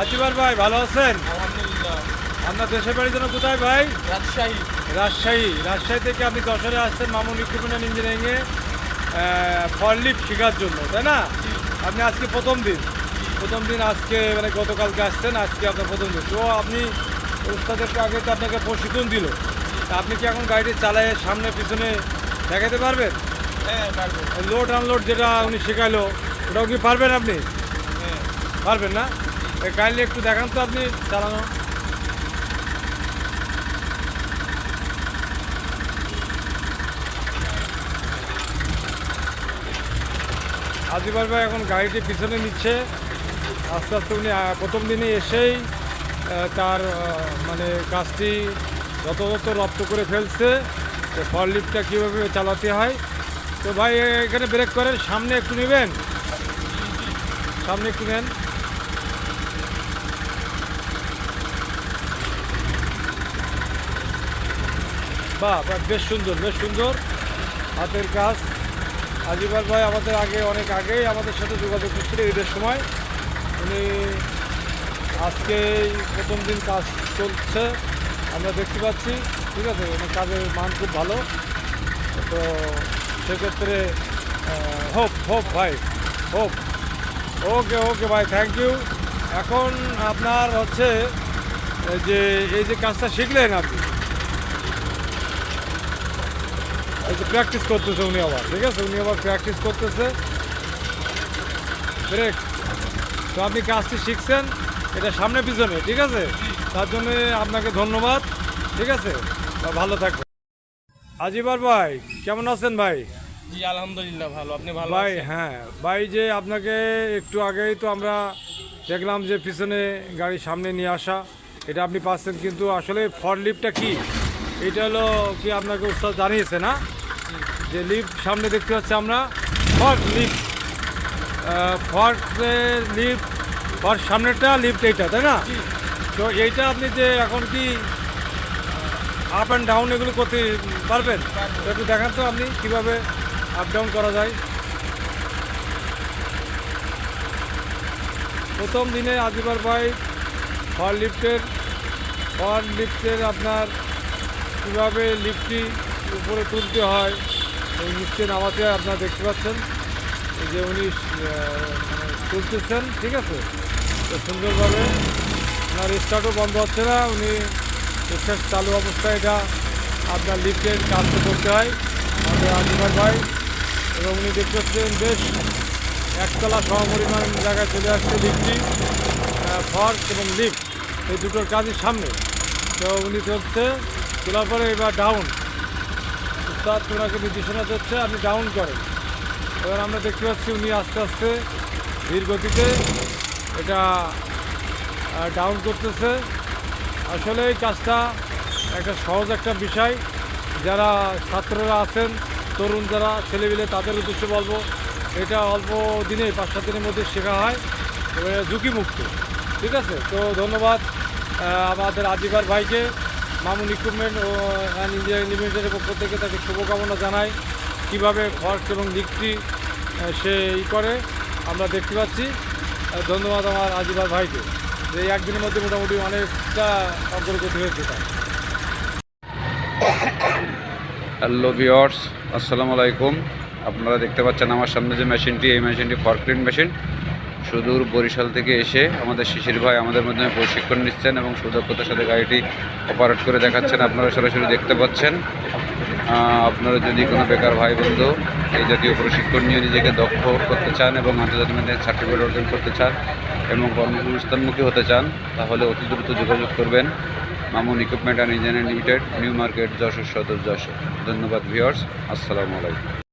আজিবার ভাই ভালো আছেন? আপনার দেশের বাড়ি যেন কোথায় ভাই? রাজশাহী। রাজশাহী। রাজশাহী থেকে আপনি যশোরে আসছেন মামুন ইকুইপমেন্ট ইঞ্জিনিয়ারিংয়ে ফরলিপ শেখার জন্য তাই না? আপনি আজকে প্রথম দিন। প্রথম দিন আজকে মানে গতকালকে আসছেন আজকে আপনার প্রথম দিন। তো আপনি উস্তাদের আগে তো আপনাকে প্রশিক্ষণ দিল। তা আপনি কি এখন গাড়িটি চালায় সামনে পিছনে দেখাতে পারবেন? হ্যাঁ লোড আনলোড যেটা উনি শেখালো ওটাও কি পারবেন আপনি? পারবেন না। কাইন্ডলি একটু দেখান তো আপনি চালানো আজিবার ভাই এখন গাড়িটি পিছনে নিচ্ছে। আস্তে আস্তে উনি প্রথম দিনে এসেই তার মানে কাজটি যথাযথ রপ্ত করে ফেলছে যে ফর লিফটটা কীভাবে চালাতে হয়। তো ভাই, এখানে ব্রেক করেন, সামনে একটু নেবেন। সামনে একটু নেন। বাহ বেশ সুন্দর বেশ সুন্দর। হাতের কাজ। আজিবার ভাই আমাদের আগে, অনেক আগেই আমাদের সাথে যোগাযোগ করছিল ঈদের সময়। উনি আজকে প্রথম দিন কাজ চলছে, আমরা দেখতে পাচ্ছি, ঠিক আছে? ওনার কাজের মান খুব ভালো। তো সেক্ষেত্রে হোপ হোপ ভাই, হোপ। ওকে ওকে ভাই থ্যাংক ইউ এখন আপনার হচ্ছে যে, এই যে কাজটা শিখলেন আপনি? এই যে প্র্যাকটিস করতেছে উনি আবার ঠিক আছে উনি আবার প্র্যাকটিস করতেছে ব্রেক তো আপনি কাজটি শিখছেন এটা সামনে পিছনে ঠিক আছে? তার জন্য আপনাকে ধন্যবাদ ঠিক আছে? ভালো থাকবেন। আজিবার ভাই কেমন আছেন ভাই? জি আলহামদুলিল্লাহ ভালো। আপনি ভালো ভাই? হ্যাঁ ভাই যে আপনাকে একটু আগেই তো আমরা দেখলাম যে পিছনে গাড়ি সামনে নিয়ে আসা এটা আপনি পাচ্ছেন কিন্তু আসলে ফর লিফটটা কি? এটা হলো কি আপনাকে উস্তাদ জানিয়েছে না? যে লিফট সামনে দেখতে পাচ্ছি আমরা for lift for lift for সামনেরটা lift এইটা তাই না? তো এইটা আপনি যে এখন কি আপ অ্যান্ড ডাউন এগুলো করতে পারবেন? একটু দেখান তো আপনি কীভাবে আপ ডাউন করা যায়। প্রথম দিনে আজিবার ভাই ফর লিফটের ফর লিফটের আপনার কীভাবে লিফটটি উপরে তুলতে হয় এই নিচে নামাতে আপনারা দেখতে পাচ্ছেন যে উনি আহ, মানে তুলতেছেন ঠিক আছে? তো সুন্দরভাবে ওনার স্টার্টও বন্ধ হচ্ছে না উনি স্টার্ট চালু অবস্থায় এটা আপনার লিফটের কাজটা করতে হয় আমাদের আজিবার ভাই। এবং উনি দেখতে পাচ্ছেন বেশ একতলা সমপরিমাণ জায়গায় চলে আসছে লিফটটি ফর্ক এবং লিফট এই দুটোর কাজই সামনে। তো উনি চলছে তোলার পরে এবার ডাউন উস্তাদ ওনাকে নির্দেশনা দিচ্ছে, আপনি ডাউন করেন। এবার আমরা দেখতে পাচ্ছি উনি আস্তে আস্তে ধীর গতিতে এটা ডাউন করতেছে। আসলে এই কাজটা একটা সহজ একটা বিষয়। যারা ছাত্ররা আছেন, তরুণ যারা ছেলেপিলে তাদের উদ্দেশ্যে বলব, এটা অল্প দিনে, পাঁচ সাত দিনের মধ্যে শেখা হয়। ঝুঁকিমুক্ত। ঠিক আছে? তো ধন্যবাদ আমাদের আজিবার ভাইকে। মামুন ইকুইপমেন্ট ও অ্যান্ড ইঞ্জিনিয়ারিং লিমিটেডের পক্ষ থেকে তাকে শুভকামনা জানাই। কীভাবে ফর্ক এবং দিকটি সে ই করে, আমরা দেখতে পাচ্ছি। ধন্যবাদ আমার আজিবার ভাইকে। যে একদিনের মধ্যে মোটামুটি অনেকটা অগ্রগতি হয়েছে তার। হ্যালো ভিওর্স আসসালামু আলাইকুম। আপনারা দেখতে পাচ্ছেন আমার সামনে যে মেশিনটি, এই মেশিনটি ফরক্লিন মেশিন। সুদূর বরিশাল থেকে এসে আমাদের শিশির ভাই আমাদের মাধ্যমে প্রশিক্ষণ নিচ্ছেন এবং সুদক্ষতার সাথে গাড়িটি অপারেট করে দেখাচ্ছেন। আপনারা সরাসরি দেখতে পাচ্ছেন। আপনারা যদি কোনো বেকার ভাই বন্ধু এই জাতীয় প্রশিক্ষণ নিয়ে নিজেকে দক্ষ করতে চান এবং আন্তর্জাতিক সার্টিফিকেট অর্জন করতে চান এবং কর্মসংস্থানমুখী হতে চান, তাহলে অতি দ্রুত যোগাযোগ করবেন। Mamun equipment and engineering limited new market Jessore Sadar Jessore. ধন্যবাদ ভিওর্স আসসালামু আলাইকুম।